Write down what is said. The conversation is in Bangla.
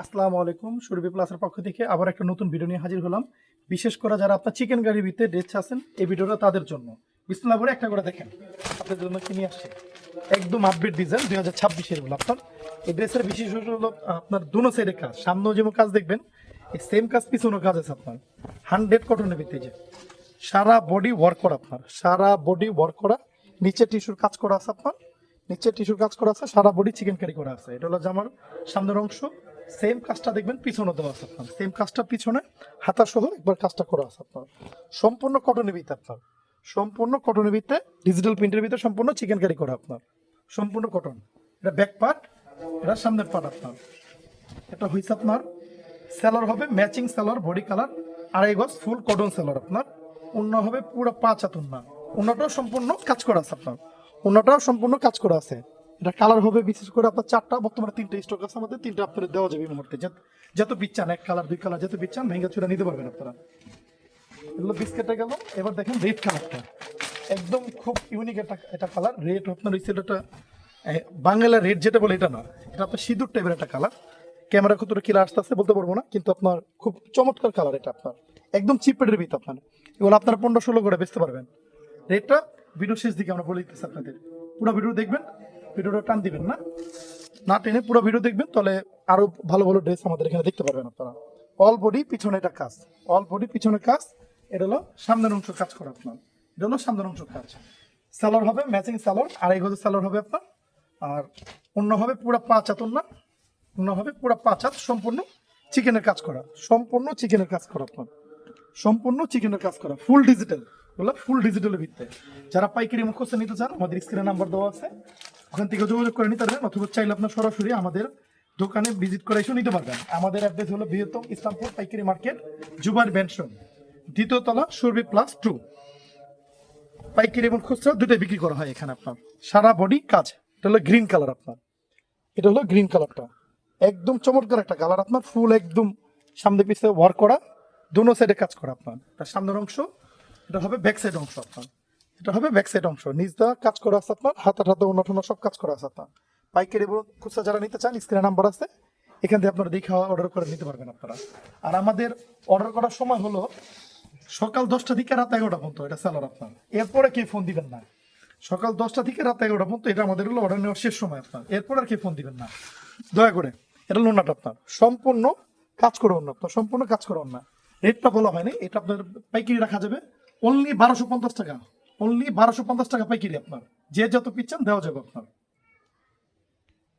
আসসালামু আলাইকুম, সুরভি প্লাসের পক্ষ থেকে আবার একটা নতুন ভিডিও নিয়ে হাজির হলাম। বিশেষ করে যারা আপনার চিকেন গাড়ির ভিতরে ড্রেস আছেন, এই ভিডিওটা তাদের জন্য। বিসমিল্লাহ করে একটা করে দেখেন, আপনাদের জন্য কি নিয়ে আসছে? একদম আপডেট ডিজাইন দুই হাজার ছাব্বিশেরগুলো আপনার এই ড্রেসের বিশেষত হলো আপনার দুনো সাইডের কাজ, সামনেও যেমন কাজ দেখবেন, এই সেম কাজ পিছনেও কাজ আছে আপনার। হান্ড্রেড কটনের ভিতরে যে। সারা বডি ওয়ার্ক করা আপনার, সারা বডি ওয়ার্ক করা, নিচে টিস্যুর কাজ করা আছে আপনার, নিচে টিস্যুর কাজ করা আছে, সারা বডি চিকেন কারি করা আছে। এটা হলো জামার সামনের অংশ সেম কাজটা দেখবেন পিছনে দেওয়া আছে আপনার। সেম কাজটা পিছনে হাতা সহ একবার কাজটা করা আছে আপনার। সম্পূর্ণ কটনের ভিতরে আপনার। সম্পূর্ণ কটনের ভিতরে ডিজিটাল প্রিন্টের ভিতরে সম্পূর্ণ চিকেন কারি করা আপনার। সম্পূর্ণ কটন এটা ব্যাক পার্ট এটা সামনের পার্ট আপনার। এটা হয়েছে আপনার সেলার হবে ম্যাচিং সেলার বডি কালার আড়াই গজ ফুল কটন সেলার আপনার। অন্য হবে পুরো পাঁচ হাত উন্না। অন্যটাও সম্পূর্ণ কাজ করা আছে আপনার। অন্যটাও সম্পূর্ণ কাজ করা আছে। এটা কালার হবে, বিশেষ করে আপনার চারটা, বর্তমানে তিনটা স্টক আছে আমাদের, তিনটা আপনাদের দেওয়া যাবে এই মুহূর্তে। যত- পিচ্ছান এক কালার দুই কালার যত বিচ্ছান ভেঙ্গা চুরা নিতে পারবেন আপনারা। এগুলো বিস্কেটে গেল, এবার দেখেন রেড কালারটা একদম খুব ইউনিক একটা এটা কালার রেড আপনার ওই সেটা বাংলা রেড যেটা বলে এটা না। এটা আপনার সিঁদুর টাইপের একটা কালার ক্যামেরা কতটা কিলা আসতে আসতে বলতে পারব না, কিন্তু আপনার খুব চমৎকার কালার এটা আপনার। একদম চিপ রেটের আপনার। এগুলো আপনার পনেরো ষোলো করে বেচতে পারবেন। রেটটা ভিডিও শেষ দিকে আমরা বলে দিতেছি আপনাদের। পুরো ভিডিও দেখবেন ভিডিওটা টান দিবেন না। না টেনে পুরো ভিডিও দেখবেন, তাহলে আরও ভালো ভালো ড্রেস আমাদের এখানে দেখতে পারবেন আপনারা। অল বডি পিছনে এটা কাজ। অল বডি পিছনে কাজ, এটা হলো সামনের অংশ কাজ করা আপনার। এটা হলো সামনের অংশ কাজ। স্যালোর হবে ম্যাচিং স্যালোর আড়াই গজের স্যালোর হবে আপনার। আর অন্য হবে পুরো পাঁচ হাত না অন্য হবে পুরো পাঁচ হাত সম্পূর্ণ চিকেনের কাজ করা। সম্পূর্ণ চিকেনের কাজ করা আপনার। সম্পূর্ণ চিকেনের কাজ করা। ফুল ডিজিটাল বললাম ফুল ডিজিটালের ভিত্তিতে। যারা পাইকারি মুখস্থ নিতে চান, আমাদের স্ক্রিনে নাম্বার দেওয়া আছে। ওখান থেকে যোগাযোগ করে নিতে পারবেন অথবা চাইলে আপনার সরাসরি আমাদের দোকানে ভিজিট করে এসেও নিতে পারবেন। আমাদের অ্যাড্রেস হলো বৃহত্তম ইসলামপুর পাইকারি মার্কেট জুবার ব্যানশন দ্বিতীয় তলা সুরভি প্লাস টু পাইকারি এবং খুচরা দুটোই বিক্রি করা হয় এখানে আপনার। সারা বডি কাজ। এটা হলো গ্রিন কালার আপনার। এটা হলো গ্রিন কালারটা একদম চমৎকার একটা কালার আপনার। ফুল একদম সামনে পিছে ওয়ার্ক করা। দুনো সাইডে কাজ করা আপনার। তার সামনের অংশ, এটা হবে ব্যাক সাইড অংশ আপনার। এটা হবে ব্যাক সাইড অংশ। নিচ দেওয়া কাজ করা আছে আপনার, হাতে হাতে অন্য টন্য সব কাজ করা আছে আপনার। পাইকারি এবং খুচরা যারা নিতে চান স্ক্রিনে নাম্বার আছে, এখান থেকে আপনারা দেখে অর্ডার করে নিতে পারবেন আপনারা। আর আমাদের অর্ডার করার সময় হলো সকাল দশটা থেকে রাত এগারোটা পর্যন্ত, এটা স্যালার আপনার। এরপরে কে ফোন দিবেন না। সকাল দশটা থেকে রাত এগারোটা পর্যন্ত, এটা আমাদের হলো অর্ডার নেওয়ার শেষ সময় আপনার। এরপর আর কে ফোন দিবেন না। দয়া করে, এটা লোনাটা আপনার। সম্পূর্ণ কাজ করে অন্য আপনার সম্পূর্ণ কাজ করে অন্য রেটটা বলা হয়নি, এটা আপনার পাইকারি রাখা যাবে। অনলি বারোশো পঞ্চাশ টাকা। অনলি বারোশো পঞ্চাশ টাকা পাইকারি আপনার। যে যত পিচ্ছেন দেওয়া যাবে আপনার।